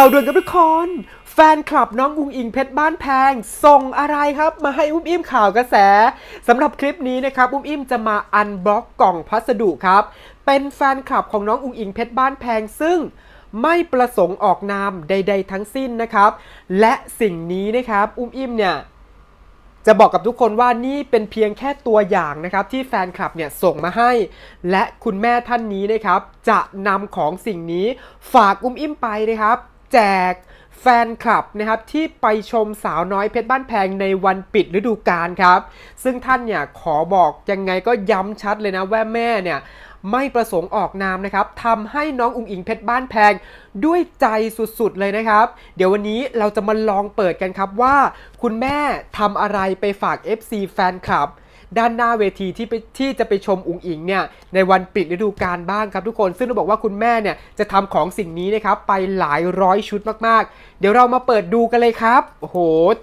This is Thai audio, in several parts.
าวด่วนกับทุกคน แฟนคลับน้องอุงอิงเพชรบ้านแพง ส่งอะไรครับมาให้อุ้มอิ่มข่าวกระแสสำหรับคลิปนี้นะครับ อุ้มอิ่มจะมาอันบล็อกกล่องพัสดุครับ เป็นแฟนคลับของน้องอุงอิงเพชรบ้านแพงซึ่งไม่ประสงค์ออกนามใด ๆ ทั้งสิ้นนะครับ และสิ่งนี้นะครับ อุ้มอิ่มเนี่ยจะบอกกับทุกคนว่านี่เป็นเพียงแค่ตัวอย่างนะครับ ที่แฟนคลับเนี่ยส่งมาให้ และคุณแม่ท่านนี้นะครับ จะนำของสิ่งนี้ฝากอุ้มอิ่มไปนะครับ แจกแฟนคลับนะครับที่ไปชมสาวน้อยเพชรบ้านแพงในวันปิดฤดูกาลครับ ซึ่งท่านเนี่ยขอบอกยังไงก็ย้ำชัดเลยนะว่าแม่เนี่ยไม่ประสงค์ออกนามนะครับทำให้น้องอุงอิงเพชรบ้านแพงด้วยใจสุดๆเลยนะครับ เดี๋ยววันนี้เราจะมาลองเปิดกันครับว่า คุณแม่ทำอะไรไปฝาก FC แฟนคลับ ด้านหน้าเวทีที่ไปที่จะไปชมอุงอิงเนี่ยในวันปิดฤดูกาลบ้างครับทุกคน ซึ่งต้องบอกว่าคุณแม่เนี่ยจะทำของสิ่งนี้นะครับไปหลายร้อยชุดมากๆ เดี๋ยวเรามาเปิดดูกันเลยครับโอ้โห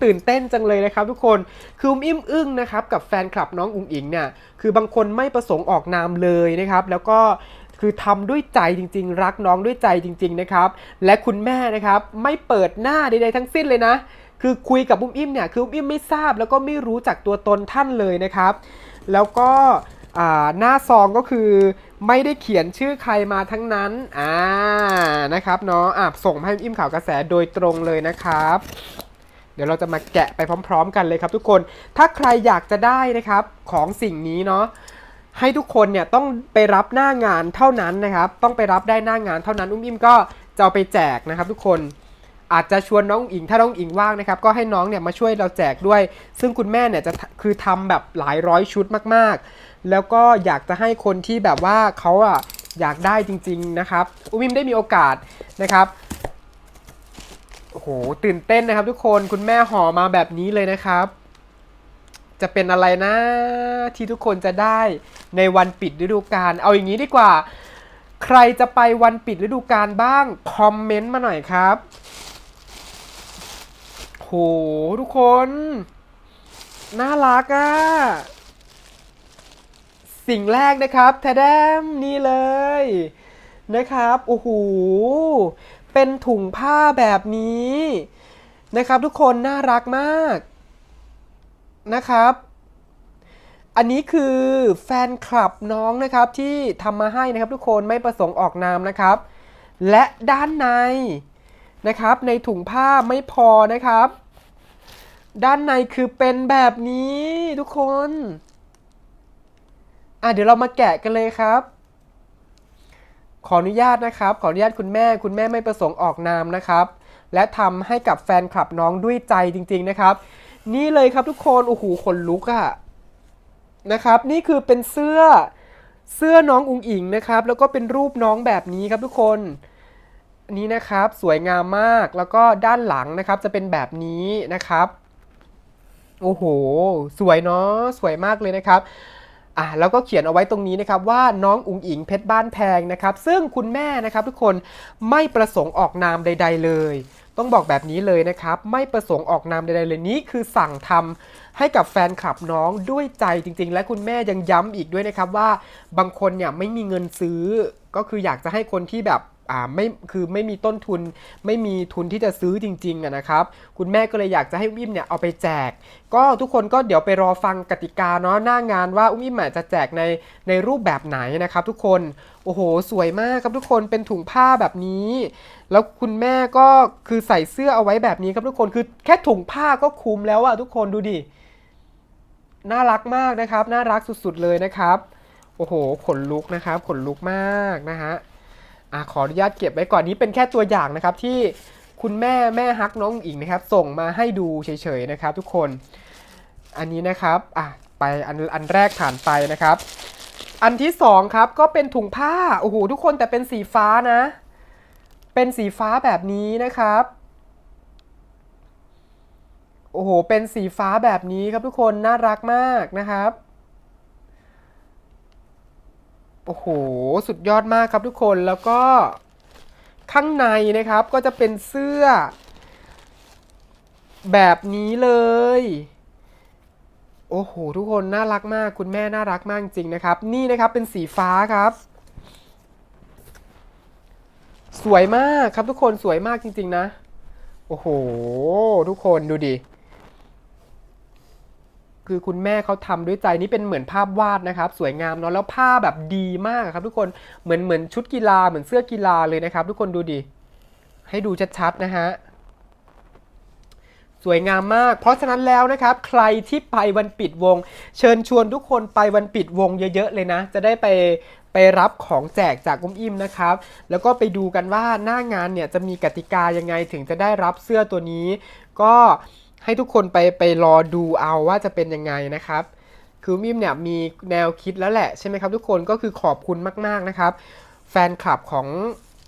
ตื่นเต้นจังเลยนะครับทุกคนคืออุ้มอิ่มอึ้งนะครับกับแฟนคลับน้องอุงอิงเนี่ยคือบางคนไม่ประสงค์ออกนามเลยนะครับแล้วก็คือทำด้วยใจจริง ๆ รักน้องด้วยใจจริง ๆ นะครับ และคุณแม่นะครับ ไม่เปิดหน้าใดๆทั้งสิ้นเลยนะ คือคุยกับอุ้มอิ่มเนี่ยคืออุ้มอิ่มไม่ทราบแล้วก็ไม่รู้จักตัวตนท่านเลยนะครับ แล้วก็หน้าซองก็คือไม่ได้เขียนชื่อใครมาทั้งนั้นอ่านะครับเนาะอะส่งให้อุ้มอิ่มข่าวกระแสโดยตรงเลยนะครับ เดี๋ยวเราจะมาแกะไปพร้อม ๆ กันเลยครับ ทุกคนถ้าใครอยากจะได้นะครับของสิ่งนี้เนาะให้ทุกคนเนี่ยต้องไปรับหน้างานเท่านั้นนะครับ ต้องไปรับได้หน้างานเท่านั้นอุ้มอิ่มก็จะเอาไปแจกนะครับ ทุกคน อาจจะชวนน้องอิงถ้าน้องอิงว่างนะครับก็ให้น้องเนี่ยมาช่วยเราแจกด้วย ซึ่งคุณแม่เนี่ยจะคือทำแบบหลายร้อยชุดมากๆ แล้วก็อยากจะให้คนที่แบบว่าเขาอะอยากได้จริง ๆนะครับอุ้มิมได้มีโอกาสนะครับโอ้โหตื่นเต้นนะครับ ทุกคนคุณแม่ห่อมาแบบนี้เลยนะครับ จะเป็นอะไรนะที่ทุกคนจะได้ในวันปิดฤดูกาลเอาอย่างนี้ดีกว่า ใครจะไปวันปิดฤดูกาลบ้างคอมเมนต์มาหน่อยครับ โห ทุกคน น่ารักอะ่ะ สิ่งแรกนะครับแทดมนี่เลยนะครับ โอ้โห เป็นถุงผ้าแบบนี้ นะครับทุกคนน่ารักมากนะครับ อันนี้คือแฟนคลับน้องนะครับที่ทำมาให้นะครับทุกคนไม่ประสงค์ออกนามนะครับ และด้านใน นะครับ ในถุงผ้าไม่พอนะครับ ด้านในคือเป็นแบบนี้ทุกคน อะเดี๋ยวเรามาแกะกันเลยครับ ขออนุญาตนะครับ ขออนุญาตคุณแม่ คุณแม่ไม่ประสงค์ออกนามนะครับ และทำให้กับแฟนคลับน้องด้วยใจจริง ๆนะครับ นี่เลยครับทุกคน โอ้โหขนลุกอะนะครับ นี่คือเป็นเสื้อเสื้อน้องอุงอิงนะครับ แล้วก็เป็นรูปน้องแบบนี้ครับทุกคน นี้นะครับสวยงามมากแล้วก็ด้านหลังนะครับจะเป็นแบบนี้นะครับโอ้โห สวยเนาะสวยมากเลยนะครับอะแล้วก็เขียนเอาไว้ตรงนี้นะครับว่าน้องอุ๋งอิงเพชรบ้านแพงนะครับ ซึ่งคุณแม่นะครับทุกคนไม่ประสงค์ออกนามใด ๆ เลย ต้องบอกแบบนี้เลยนะครับ ไม่ประสงค์ออกนามใด ๆ เลยนี้คือสั่งทำให้กับแฟนคลับน้องด้วยใจจริง ๆ และคุณแม่ยังย้ำอีกด้วยนะครับว่าบางคนเนี่ยไม่มีเงินซื้อก็คืออยากจะให้คนที่แบบ อ่าไม่คือไม่มีต้นทุนไม่มีทุนที่จะซื้อจริงๆะนะครับ คุณแม่ก็เลยอยากจะให้อุ้มอิ่มเนี่ยเอาไปแจก ก็ทุกคนก็เดี๋ยวไปรอฟังกติกาเนาะหน้างานว่าอุ้มอิ่มจะแจกในในรูปแบบไหนนะครับ ทุกคนโอ้โห สวยมากครับทุกคนเป็นถุงผ้าแบบนี้ แล้วคุณแม่ก็คือใส่เสื้อเอาไว้แบบนี้ครับทุกคนคือแค่ถุงผ้าก็คุ้มแล้วอะทุกคนดูดิน่ารักมากนะครับ น่ารักสุดๆเลยนะครับ โอ้โห ขนลุกนะครับ ขนลุกมากนะฮะ อะขออนุญาตเก็บไว้ก่อนนี้เป็นแค่ตัวอย่างนะครับที่คุณแม่แม่ฮักน้องอิงนะครับ ส่งมาให้ดูเฉยๆนะครับ ทุกคนอันนี้นะครับอะไปอันอันแรกผ่านไปนะครับ อันที่สองครับก็เป็นถุงผ้าโอ้โหทุกคนแต่เป็นสีฟ้านะ เป็นสีฟ้าแบบนี้นะครับโอ้โหเป็นสีฟ้าแบบนี้ครับทุกคนน่ารักมากนะครับ โอ้โห สุดยอดมากครับทุกคนแล้วก็ข้างในนะครับก็จะเป็นเสื้อ แบบนี้เลย โอ้โห ทุกคนน่ารักมากคุณแม่น่ารักมากจริงนะครับ นี่นะครับเป็นสีฟ้าครับ สวยมากครับทุกคนสวยมากจริง ๆ นะ โอ้โห ทุกคนดูดิ คือคุณแม่เขาทำด้วยใจนี่เป็นเหมือนภาพวาดนะครับ สวยงามเนาะแล้วผ้าแบบดีมากครับ ทุกคนเหมือนเหมือนชุดกีฬาเหมือนเสื้อกีฬาเลยนะครับ ทุกคนดูดิให้ดูชัดๆนะฮะสวยงามมาก เพราะฉะนั้นแล้วนะครับ ใครที่ไปวันปิดวง เชิญชวนทุกคนไปวันปิดวงเยอะๆเลยนะ จะได้ไปไปรับของแจกจากอุ้มอิ่มนะครับ แล้วก็ไปดูกันว่าหน้างานเนี่ยจะมีกติกายังไงถึงจะได้รับเสื้อตัวนี้ ก็ ให้ทุกคนไปไปรอดูเอาว่าจะเป็นยังไงนะครับ คืออุ้มอิ่มเนี่ยมีแนวคิดแล้วแหละใช่ไหมครับทุกคนก็คือขอบคุณมากๆนะครับ แฟนคลับของ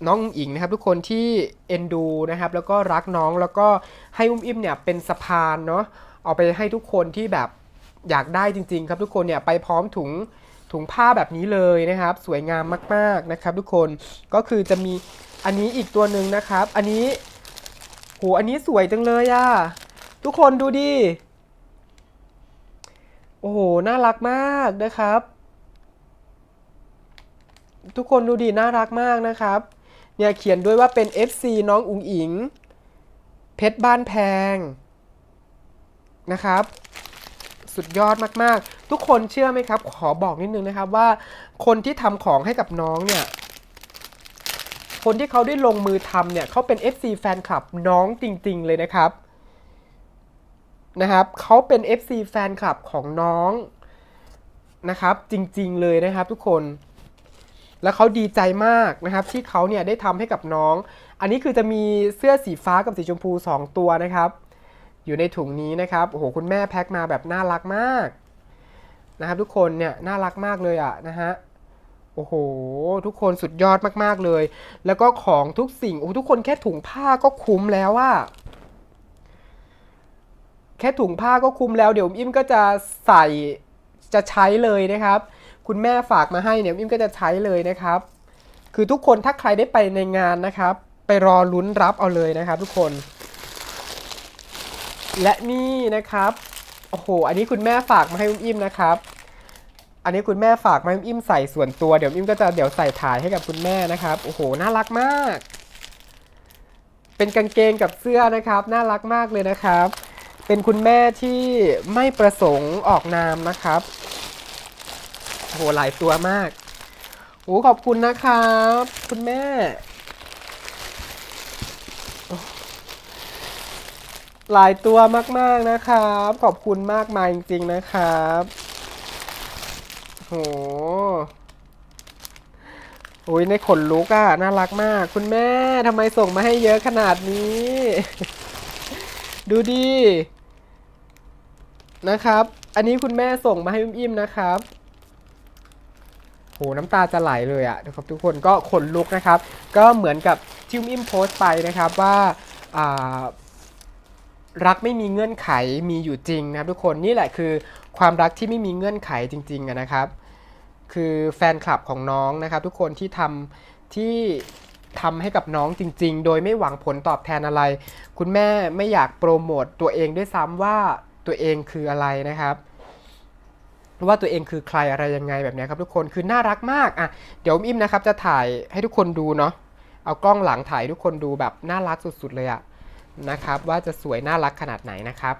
น้องอุ๋งอิงนะครับ ทุกคนที่เอ็นดูนะครับแล้วก็รักน้องแล้วก็ให้อุ้มอิมเนี่ยเป็นสะพานเนาะเอาไปให้ทุกคนที่แบบอยากได้จริง ๆ ครับทุกคนเนี่ยไปพร้อมถุงถุงผ้าแบบนี้เลยนะครับ สวยงามมาก ๆนะครับ ทุกคนก็คือจะมีอันนี้อีกตัวหนึ่งนะครับ อันนี้โหอันนี้สวยจังเลยอะ ทุกคนดูดิ โอ้โห น่ารักมากนะครับ ทุกคนดูดิ น่ารักมากนะครับ เนี่ยเขียนด้วยว่าเป็น FC น้องอุ๋งอิง เพชรบ้านแพง นะครับสุดยอดมากๆ ทุกคนเชื่อไหมครับ ขอบอกนิดนึงนะครับว่าคนที่ทำของให้กับน้องเนี่ย คนที่เขาได้ลงมือทำเนี่ยเขาเป็น FC แฟนคลับน้องจริง ๆ เลยนะครับ นะครับเขาเป็น FC แฟนคลับของน้องนะครับ จริงๆเลยนะครับทุกคน แล้วเขาดีใจมากนะครับ ที่เขาเนี่ยได้ทำให้กับน้อง อันนี้คือจะมีเสื้อสีฟ้ากับสีชมพู 2 ตัวนะครับ อยู่ในถุงนี้นะครับโอ้โหคุณแม่แพ็คมาแบบน่ารักมากนะครับ ทุกคนเนี่ยน่ารักมากเลยอะนะฮะโอ้โห ทุกคนสุดยอดมากๆเลย แล้วก็ของทุกสิ่งโอ้ทุกคนแค่ถุงผ้าก็คุ้มแล้วว่า แค่ถุงผ้าก็คุมแล้วเดี๋ยวอิ่มก็จะใส่จะใช้เลยนะครับ คุณแม่ฝากมาให้เนี่ยอิ่มก็จะใช้เลยนะครับ คือทุกคนถ้าใครได้ไปในงานนะครับ ไปรอลุ้นรับเอาเลยนะครับ ทุกคน และนี่นะครับโอ้โหอันนี้คุณแม่ฝากมาให้อุ้มอิ่มนะครับ อันนี้คุณแม่ฝากมาให้อุ้มอิ่มใส่ส่วนตัวเดี๋ยวอิ่มก็จะเดี๋ยวใส่ถ่ายให้กับคุณแม่นะครับโอ้โหน่ารักมาก เป็นกางเกงกับเสื้อนะครับ น่ารักมากเลยนะครับ เป็นคุณแม่ที่ไม่ประสงค์ออกนามนะครับโหหลายตัวมากโอ้ขอบคุณนะครับ คุณแม่ หลายตัวมากๆนะครับ ขอบคุณมากมายจริงๆนะครับโหโอ้ยในขนลุกอะน่ารักมาก คุณแม่ทำไมส่งมาให้เยอะขนาดนี้ ดูดิ นะครับ อันนี้คุณแม่ส่งมาให้อิ่มๆนะครับโหน้ำตาจะไหลเลยอะนะครับทุกคนก็ขนลุกนะครับ ก็เหมือนกับที่อุ้มอิ่มโพสต์ไปนะครับว่าอ่ารักไม่มีเงื่อนไขมีอยู่จริงนะครับ ทุกคนนี่แหละคือความรักที่ไม่มีเงื่อนไขจริงๆนะครับ คือแฟนคลับของน้องนะครับ ทุกคนที่ทำที่ทำให้กับน้องจริง ๆ โดยไม่หวังผลตอบแทนอะไร คุณแม่ไม่อยากโปรโมตตัวเองด้วยซ้ำว่า ตัวเองคืออะไรนะครับ ว่าตัวเองคือใครอะไรยังไงแบบนี้ครับทุกคนคือน่ารักมากอะเดี๋ยวอิมนะครับจะถ่ายให้ทุกคนดูเนาะเอากล้องหลังถ่ายทุกคนดูแบบน่ารักสุดๆเลยอะนะครับ ว่าจะสวยน่ารักขนาดไหนนะครับ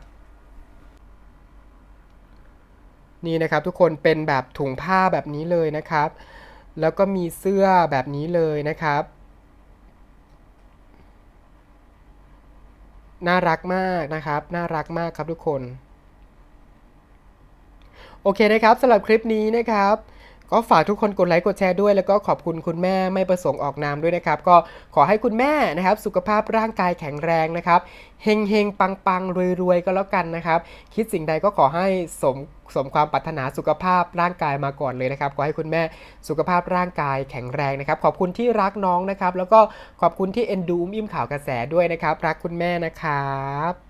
นี่นะครับทุกคนเป็นแบบถุงผ้าแบบนี้เลยนะครับ แล้วก็มีเสื้อแบบนี้เลยนะครับ น่ารักมากนะครับ น่ารักมากครับทุกคน โอเคนะครับสำหรับคลิปนี้นะครับ ก็ฝากทุกคนกดไลค์กดแชร์ด้วย แล้วก็ขอบคุณคุณแม่ไม่ประสงค์ออกนามด้วยนะครับ ก็ขอให้คุณแม่นะครับ สุขภาพร่างกายแข็งแรงนะครับเฮงเฮงปังปังรวยรวยๆก็แล้วกันนะครับ คิดสิ่งใดก็ขอให้สมสมความปรารถนาสุขภาพร่างกายมาก่อนเลยนะครับ ขอให้คุณแม่สุขภาพร่างกายแข็งแรงนะครับ ขอบคุณที่รักน้องนะครับ แล้วก็ขอบคุณที่เอ็นดูอุ้มอิ่มข่าวกระแสด้วยนะครับ รักคุณแม่นะครับ